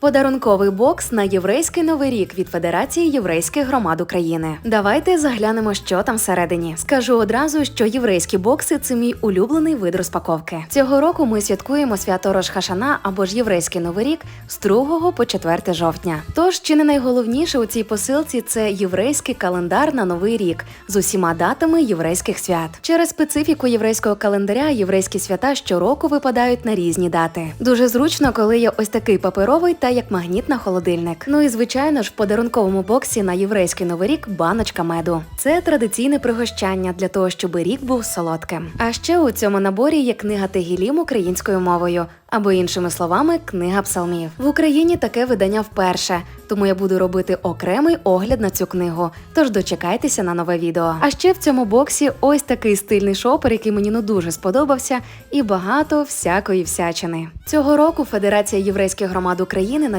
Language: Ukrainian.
Подарунковий бокс на єврейський новий рік від Федерації єврейських громад України. Давайте заглянемо, що там всередині. Скажу одразу, що єврейські бокси це мій улюблений вид розпаковки. Цього року ми святкуємо свято Рош Хашана або ж єврейський новий рік з 2 по 4 жовтня. Тож чи не найголовніше у цій посилці це єврейський календар на новий рік з усіма датами єврейських свят. Через специфіку єврейського календаря єврейські свята щороку випадають на різні дати. Дуже зручно, коли є ось такий паперовий та як магніт на холодильник. Ну і звичайно ж, в подарунковому боксі на єврейський новий рік баночка меду. Це традиційне пригощання для того, щоб рік був солодким. А ще у цьому наборі є книга Тегілім українською мовою. Або іншими словами, книга псалмів в Україні таке видання вперше, тому я буду робити окремий огляд на цю книгу. Тож дочекайтеся на нове відео. А ще в цьому боксі ось такий стильний шопер, який мені ну дуже сподобався, і багато всякої всячини. Цього року Федерація єврейських громад України